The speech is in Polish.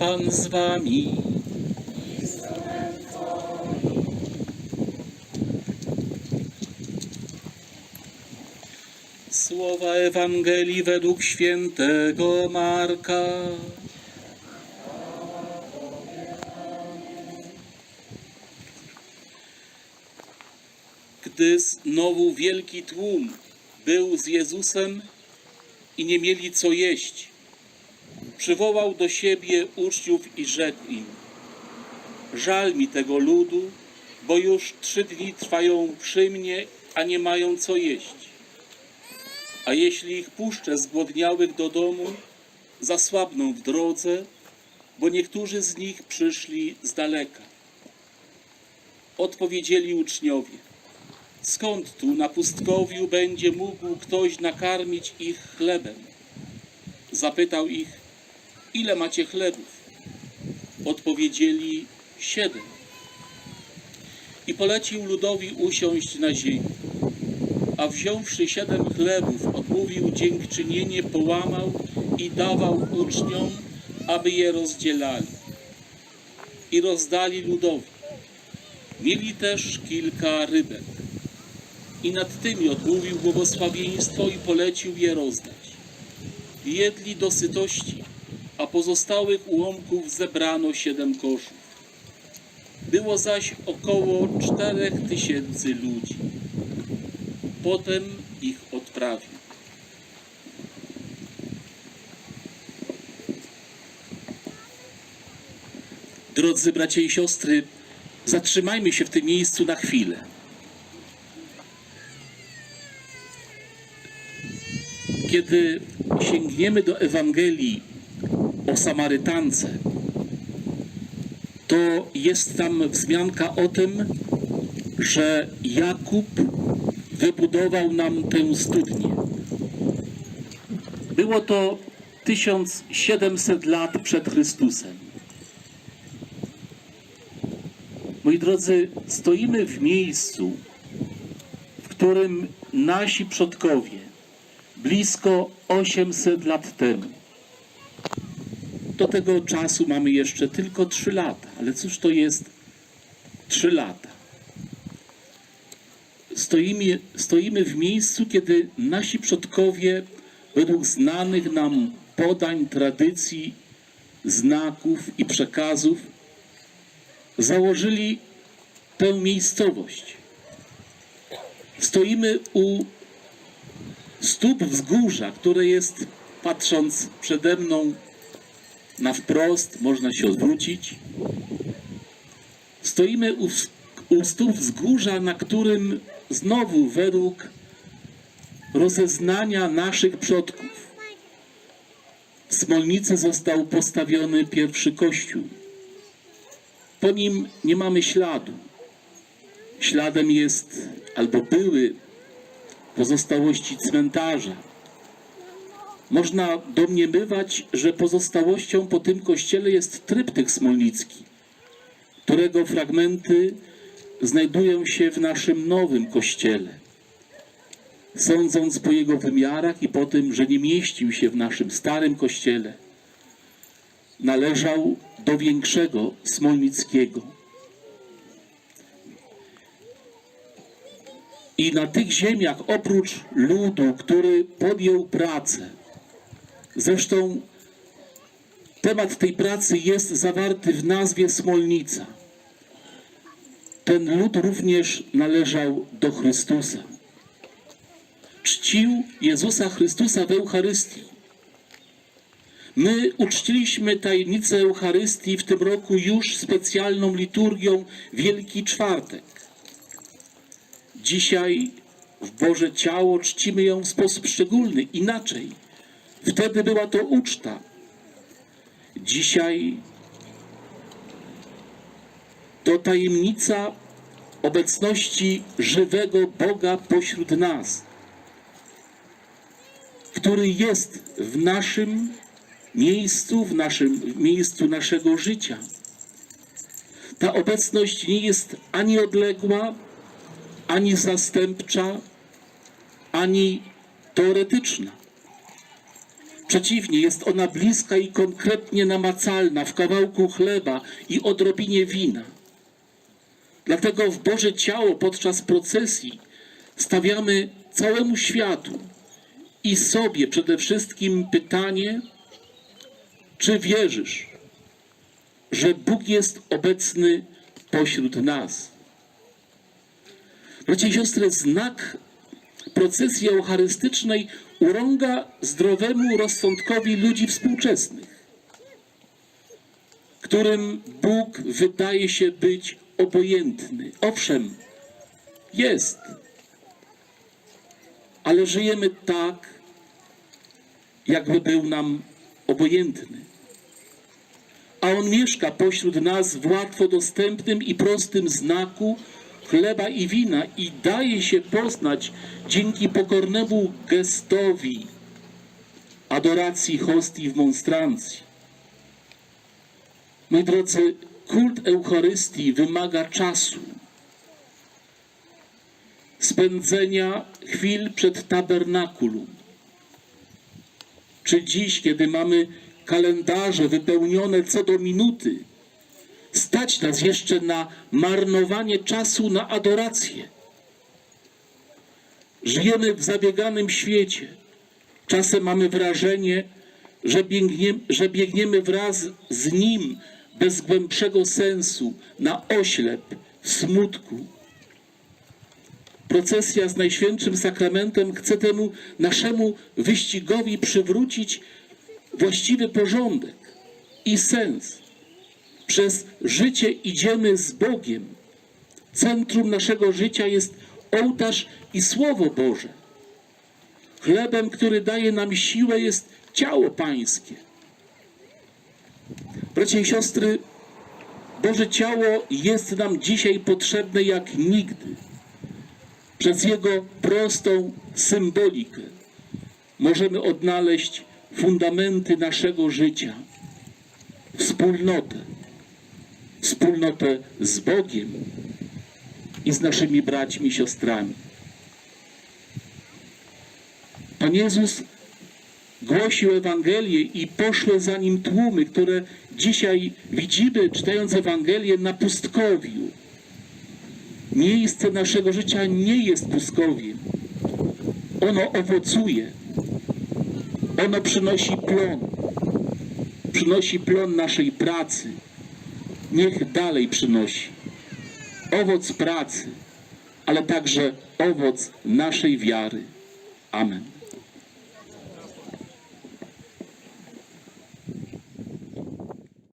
Pan z wami. Słowa Ewangelii według świętego Marka. Gdy znowu wielki tłum był z Jezusem i nie mieli co jeść, przywołał do siebie uczniów i rzekł im: Żal mi tego ludu, bo już trzy dni trwają przy mnie, a nie mają co jeść. A jeśli ich puszczę zgłodniałych do domu, zasłabną w drodze, bo niektórzy z nich przyszli z daleka. Odpowiedzieli uczniowie: Skąd tu na pustkowiu będzie mógł ktoś nakarmić ich chlebem? Zapytał ich, ile macie chlebów? Odpowiedzieli, siedem. I polecił ludowi usiąść na ziemi. A wziąwszy siedem chlebów, odmówił dziękczynienie, połamał i dawał uczniom, aby je rozdzielali. I rozdali ludowi. Mieli też kilka rybek. I nad tymi odmówił błogosławieństwo i polecił je rozdać. Jedli do sytości, a pozostałych ułomków zebrano siedem koszów. Było zaś około czterech tysięcy ludzi. Potem ich odprawił. Drodzy bracia i siostry, zatrzymajmy się w tym miejscu na chwilę. Kiedy sięgniemy do Ewangelii o Samarytance, to jest tam wzmianka o tym, że Jakub wybudował nam tę studnię. Było to 1700 lat przed Chrystusem. Moi drodzy, stoimy w miejscu, w którym nasi przodkowie blisko 800 lat temu. Do tego czasu mamy jeszcze tylko 3 lata, ale cóż to jest 3 lata? Stoimy, stoimy w miejscu, kiedy nasi przodkowie, według znanych nam podań, tradycji, znaków i przekazów, założyli tę miejscowość. Stoimy u stóp wzgórza, które jest, patrząc przede mną na wprost, można się odwrócić. Stoimy u, u stóp wzgórza, na którym znowu według rozeznania naszych przodków w Smolnicy został postawiony pierwszy kościół. Po nim nie mamy śladu. Śladem jest, albo były pozostałości cmentarza. Można domniemywać, że pozostałością po tym kościele jest tryptych smolnicki, którego fragmenty znajdują się w naszym nowym kościele. Sądząc po jego wymiarach i po tym, że nie mieścił się w naszym starym kościele, należał do większego Smolnickiego. I na tych ziemiach, oprócz ludu, który podjął pracę, zresztą temat tej pracy jest zawarty w nazwie Smolnica. Ten lud również należał do Chrystusa. Czcił Jezusa Chrystusa w Eucharystii. My uczciliśmy tajemnicę Eucharystii w tym roku już specjalną liturgią Wielki Czwartek. Dzisiaj w Boże Ciało czcimy ją w sposób szczególny, inaczej. Wtedy była to uczta. Dzisiaj to tajemnica obecności żywego Boga pośród nas, który jest w naszym miejscu, w naszym w miejscu naszego życia. Ta obecność nie jest ani odległa, ani zastępcza, ani teoretyczna. Przeciwnie, jest ona bliska i konkretnie namacalna w kawałku chleba i odrobinie wina. Dlatego w Boże ciało podczas procesji stawiamy całemu światu i sobie przede wszystkim pytanie, czy wierzysz, że Bóg jest obecny pośród nas? Bracia i siostry, znak procesji eucharystycznej urąga zdrowemu rozsądkowi ludzi współczesnych, którym Bóg wydaje się być obojętny. Owszem, jest, ale żyjemy tak, jakby był nam obojętny. A On mieszka pośród nas w łatwo dostępnym i prostym znaku chleba i wina i daje się poznać dzięki pokornemu gestowi adoracji hostii w monstrancji. Moi drodzy, kult Eucharystii wymaga czasu, spędzenia chwil przed tabernakulum. Czy dziś, kiedy mamy kalendarze wypełnione co do minuty, stać nas jeszcze na marnowanie czasu na adorację? Żyjemy w zabieganym świecie. Czasem mamy wrażenie, że biegniemy, że biegniemy wraz z Nim bez głębszego sensu, na oślep, smutku. Procesja z Najświętszym Sakramentem chce temu naszemu wyścigowi przywrócić właściwy porządek i sens. Przez życie idziemy z Bogiem. Centrum naszego życia jest ołtarz i Słowo Boże. Chlebem, który daje nam siłę, jest ciało Pańskie. Bracia i siostry, Boże ciało jest nam dzisiaj potrzebne jak nigdy. Przez Jego prostą symbolikę możemy odnaleźć fundamenty naszego życia, wspólnotę, wspólnotę z Bogiem i z naszymi braćmi i siostrami. Pan Jezus głosił Ewangelię i poszły za nim tłumy, które dzisiaj widzimy, czytając Ewangelię na pustkowiu. Miejsce naszego życia nie jest pustkowiem. Ono owocuje. Ono przynosi plon. Przynosi plon naszej pracy. Niech dalej przynosi owoc pracy, ale także owoc naszej wiary. Amen.